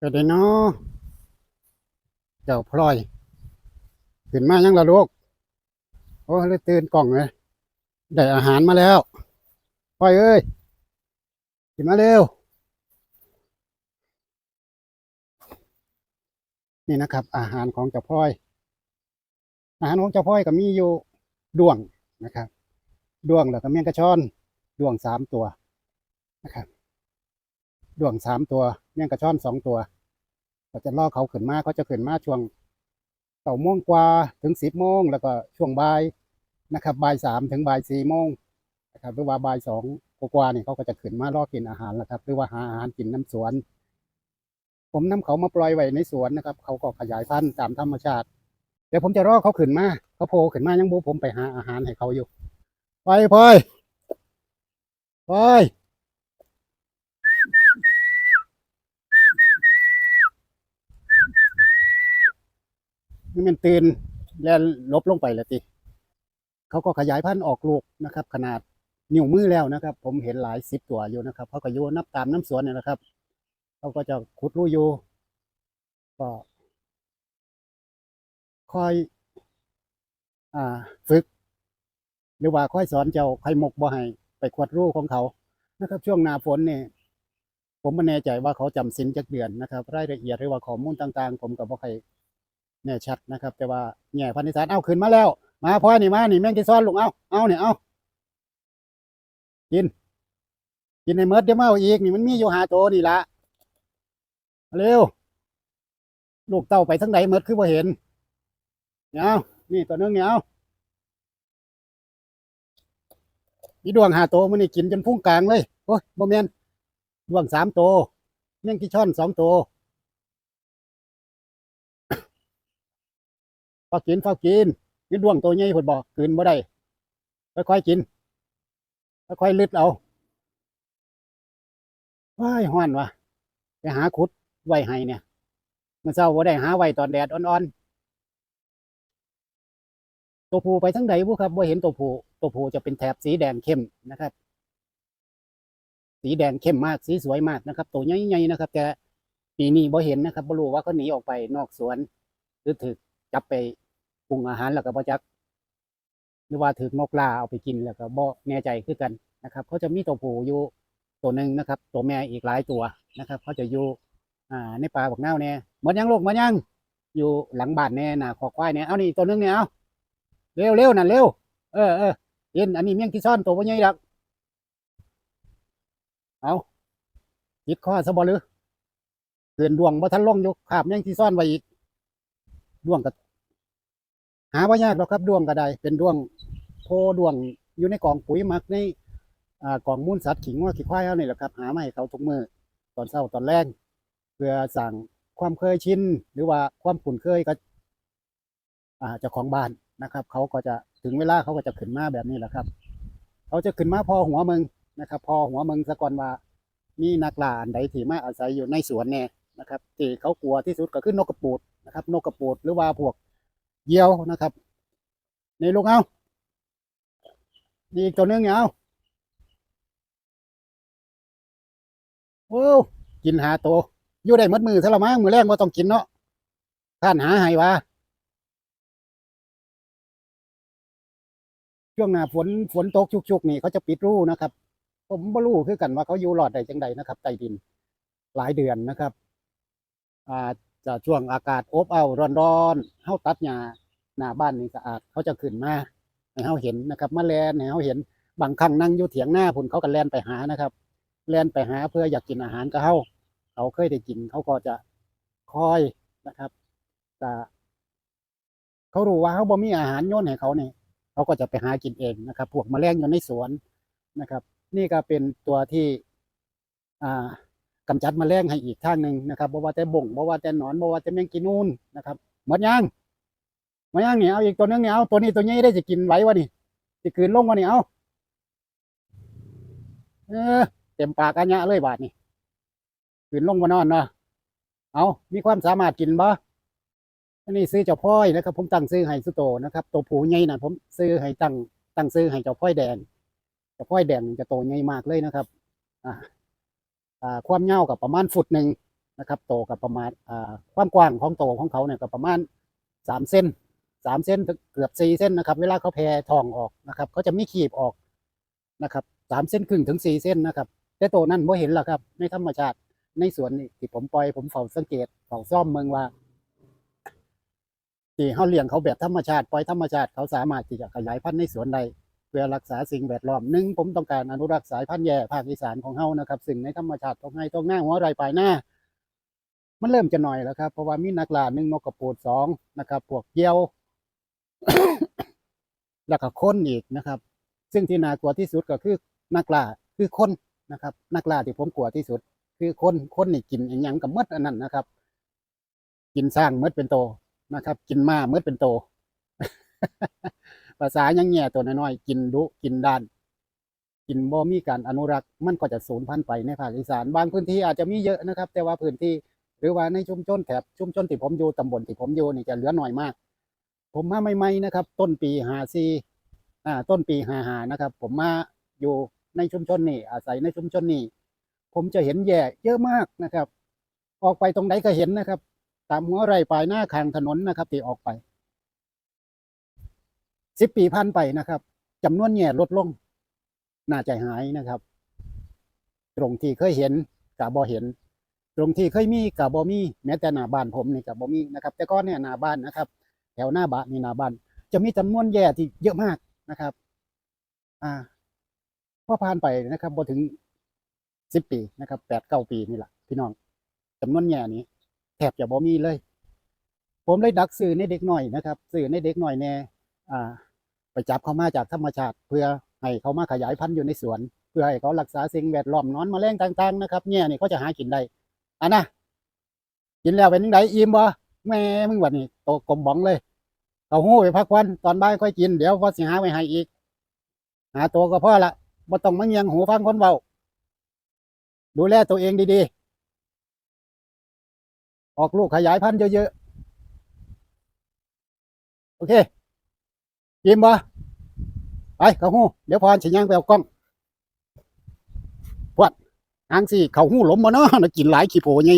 ก็ได้เนาะเจ้าพลอยขึ้นมายังละลูกโอ้เลยตื่นกล่องเลยได้อาหารมาแล้วพลอยเอ้ยขึ้นมาเร็ว นี่นะครับ อาหารของเจ้าพลอย อาหารของเจ้าพลอยก็มีอยู่ด้วงนะครับด้วงแล้วก็เมียงกระชอนด้วงสามตัวนะครับด้วงสามตัว เมียงกระชอนสองตัว ก็จะล่อเขาขึ้นมาเขาจะขึ้นมาช่วงเก้าโมงกว่าถึงสิบโมงแล้วก็ช่วงบ่ายนะครับบ่ายสามถึงบ่ายสี่โมงนะครับหรือว่าบ่ายสองกว่าๆนี่เขาก็จะขึ้นมาล่อกินอาหารแล้วครับ หรือว่าหาอาหารกินน้ำสวน ผมนำเขามาปล่อยไว้ในสวนนะครับ เขาก็ขยายพันธุ์ตามธรรมชาติ เดี๋ยวผมจะรอเขาขึ้นมาเขาโผล่ขึ้นมายังบูผมไปหาอาหารให้เขาอยู่ ไปพลอยพลอย นี่มันตื่นแล้วลบลงไปแล้วติเขาก็ขยายพันธุ์ออกลูกนะครับ ขนาดนิ้วมือแล้วนะครับ ผมเห็นหลายสิบตัวอยู่นะครับเขาก็อยู่นับตามน้ำสวนเนี่ยนะครับเขาก็จะขุดรูอยู่ก็คอย อ่า ฝึก หรือว่าคอยสอนเจ้าไข่มกบ่ให้ไปขวดรูของเขานะครับ ช่วงหน้าฝนเนี่ยผมไม่แน่ใจว่าเขาจำสินจักเดือนนะครับ รายละเอียดหรือว่าข้อมูลต่างๆ ผมก็บ่ใคร แน่ชัดนะครับ แต่ว่าแง่พันธิสารเอาขึ้นมาแล้ว มาพ่อนี่มานี่แม่งจะซ้อนลุงเอาเอาเนี่ยเอากิน กินในเมดเดี๋ยวมาเอาอีกนี่มันมีอยู่หาโตนี่ละเร็วลูกเต้าไปทั้งใดเมดคือบ่เห็นเนี่ยเอานี่ตัวนึงเนี่ยเอานี่ดวงหาโตมันนี่กินจนพุ่งกลางเลยโอ้ยบ่แมนดวงสามโตเมี่ยงกี่ช่อนสองโต พอกินพอกินนี่ดวงตัวใหญ่ผดบอกกินบ่ได้ค่อยๆกินค่อยๆลึดเอาว้ายห้อนวะไปหาขุดไว้ให้เนี่ยเมื่อเช้าบ่ได้หาไว้ตอนแดดอ่อนๆตัวผูไปทั้งใดบุครับบ่เห็นตัวผูตัวผูจะเป็นแถบสีแดงเข้มนะครับ สีแดงเข้มมากสีสวยมากนะครับ ตัวใหญ่ๆนะครับ แต่ปีนี้บ่เห็นนะครับบ่รู้ว่าเขาหนีออกไปนอกสวนหรือถึก จับไปปรุงอาหารแล้วก็บ่จัก หรือว่าถึกนกล่าเอาไปกินแล้วก็บ่แน่ใจคือกันนะครับ เขาจะมีตัวผู้อยู่ตัวหนึ่งนะครับ ตัวแม่อีกหลายตัวนะครับ เขาจะอยู่อ่าในป่าบักเน่าเนี่ยหมดยังลูกหมดยังอยู่หลังบ้านแน่น่ะขอควายเนี่ยเอานี่ตัวนึงเนี่ยเอาเร็วเร็วน่ะเร็วเออเออกินอันนี้เมี่ยงที่ซ่อนตัวบ่ใหญ่ดักเอาติดคอซะบ่หรือเกินดวงบ่ทันลงอยู่ขาบเมี่ยงที่ซ่อนไว้อีก ดวงก็หาบ่ายากหรอกครับดวงก็ไดเป็นดวงโพดวงอยู่ในกองปุ๋ยหมักในอ่ากองมูลสัตว์ขิงว่าขี้ควายเอานี่แหละครับ หามาให้เขาทุกมือตอนเช้าตอนแรกเพื่อสั่งความเคยชินหรือว่าความคุ้นเคยกับอ่าเจ้าของบ้านนะครับ เขาก็จะถึงเวลาเขาก็จะขึ้นมาแบบนี้แหละครับ เขาจะขึ้นมาพอหัวเมืองนะครับ พอหัวเมืองสะก่อนว่ามีนักล่าอันใดที่มาอาศัยอยู่ในสวนแน่นะครับที่เขากลัวที่สุดก็คือนกกระปูด นะครับ นกกระปูดหรือว่าพวกเยี่ยวนะครับ นี่ลูกเอานี่อีกตัวนึงเนี่ยเอาโอ้กินหาโตวอยู่ได้หมดมือซะละมั้งมือแรกว่าต้องกินเนาะท่านหาให้ว่าช่วงหน้าฝนฝนตกชุกๆนี่เขาจะปิดรูนะครับ ผมบ่รู้คือกันว่าเขาอยู่รอดได้จังใดนะครับใต้ดินหลายเดือนนะครับ อ่า จะช่วงอากาศอบอ้าวร้อนๆเฮาตัดหญ้าหน้าบ้านนี่สะอาดเขาจะขึ้นมาให้เฮาเห็นนะครับมาแลนให้เฮาเห็นบางครั้งนั่งอยู่เถียงหน้าพุ่นเขาก็แลนไปหานะครับ แลนไปหาเพื่ออยากกินอาหารกับเฮาเขาเคยได้กินเขาก็จะคอยนะครับแต่เขารู้ว่าเขาบ่มีอาหารโยนให้เขาเนี่ยเขาก็จะไปหากินเองนะครับ พวกแมลงอยู่ในสวนนะครับ นี่ก็เป็นตัวที่ อ่า กำจัดแมลงให้อีกทางหนึ่งนะครับบ่ว่าแต่บ่งบ่ว่าแต่หนอนบ่ว่าแต่แมงกินนูนนะครับหมดยังหมดยังเนี่ยเอาอีกตัวนึงเนี่ยเอาตัวนี้ตัวนี้ได้จะกินไหววะนี่จะคืนลงวะนี่เอาเออเต็มปากอันยะเลยบาทนี่ขึ้นลงมานอนเนาะเอามีความสามารถกินบ่อันนี้ซื้อเจ้าพ่อยนะครับ ผมตั้งซื้อให้สุโตนะครับตัวผูใหญ่น่ะผมซื้อให้ตั้งตั้งซื้อให้เจ้าพ่อยแดงเจ้าพ่อยแดงจะโตใหญ่มากเลยนะครับ อ่าอ่า ความยาวกับประมาณฟุตหนึ่งนะครับโตกับประมาณความกว้างของโตของเขาเนี่ยก็ประมาณสามเส้นสามเส้นถึงเกือบสี่เส้นนะครับ เวลาเขาแผ่ทองออกนะครับเขาจะมีขีบออกนะครับสามเส้นครึ่งถึงสี่เส้นนะครับ แต่โตนั้นไม่เห็นหรอกครับ ในธรรมชาติในสวนที่ผมปล่อยผมเฝ้าสังเกตเฝ้าซ่อมเมืองว่าที่เขาเลี้ยงเขาแบบธรรมชาติปล่อยธรรมชาติเขาสามารถที่จะขยายพันธุ์ในสวนใด เพื่อรักษาสิ่งแวดล้อมหนึ่งผมต้องการอนุรักษ์สายพันธุ์แย่ภาคอีสานของเฮานะครับซึ่งในธรรมชาติตรงไห้ตรงหน้าหัวไรปลายหน้า มันเริ่มจะหน่อยแล้วครับ เพราะว่ามีนักล่าหนึ่งนกกระปูดสองนะครับพวกเหยี่ยว แล้วก็คนอีกนะครับ ซึ่งที่น่ากลัวที่สุดก็คือนักล่าคือคนนะครับ นักล่าที่ผมกลัวที่สุด คือคนคนนี่กินอย่างกับมดอันนั้นนะครับ กินสร้างมดเป็นโตนะครับ กินม้ามดเป็นโต ภาษายังแง่ตัวน้อยๆกินดุกินด้าน กินบ่มีการอนุรักษ์มันก็จะสูญพันธุ์ไปในภาคอีสานบางพื้นที่อาจจะมีเยอะนะครับ แต่ว่าพื้นที่หรือว่าในชุมชนแถบชุมชนที่ผมอยู่ตำบลที่ผมอยู่นี่จะเหลือหน่อยมาก ผมมาใหม่ๆนะครับ ต้นปีหาซีอ่าต้นปีหาหานะครับ ผมมาอยู่ในชุมชนนี่อาศัยในชุมชนนี่ผมจะเห็นแย่เยอะมากนะครับ ออกไปตรงไหนก็เห็นนะครับ ตามหัวไร่ปลายหน้าข้างถนนนะครับที่ออกไป สิบปีผ่านไปนะครับจำนวนแย่ลดลง น่าใจหายนะครับ ตรงที่เคยเห็นกับบ่เห็น ตรงที่เคยมีกับบ่มี แม้แต่หน้าบ้านผมนี่กับบ่มีนะครับ แต่ก่อนเนี่ยหน้าบ้านนะครับ แถวหน้าบ้านนี่หน้าบ้าน จะมีจำนวนแย่ที่เยอะมากนะครับ อ่าพอผ่านไปนะครับบ่ถึงสิบปีนะครับแปดเก้าปีนี่แหละพี่น้องจำนวนแย่นี้แทบจะบ่มีเลย ผมเลยดักสื่อในเด็กหน่อยนะครับสื่อในเด็กหน่อยแน่อ่า จับเขามาจากธรรมชาติ เพื่อให้เขามาขยายพันธุ์อยู่ในสวน เพื่อให้เขารักษาสิ่งแวดล้อมนอนมแมลงต่างๆนะครับเนี่ยนี่เขาจะหากินได้อะนะกินแล้วเป็นยังไงอิ่มบ่แม่มึงวันนี้โตกลมบ้องเลยเอาหู้ไปพักวันตอนบ่ายค่อยกินเดี๋ยวพอสิหาไว้ให้อีก หาตัวก็พอละบ่ต้องมาเงียงหูฟังคนเบาดูแลตัวเองดีๆ ออกลูกขยายพันธุ์เยอะๆ โอเคกินบ่ ไปเขาหู้เดี๋ยวพรฉันย่างไปเอากล้องพวดหางสิเขาหู้หล้มาเนาะนะกินหลายขี้โผไง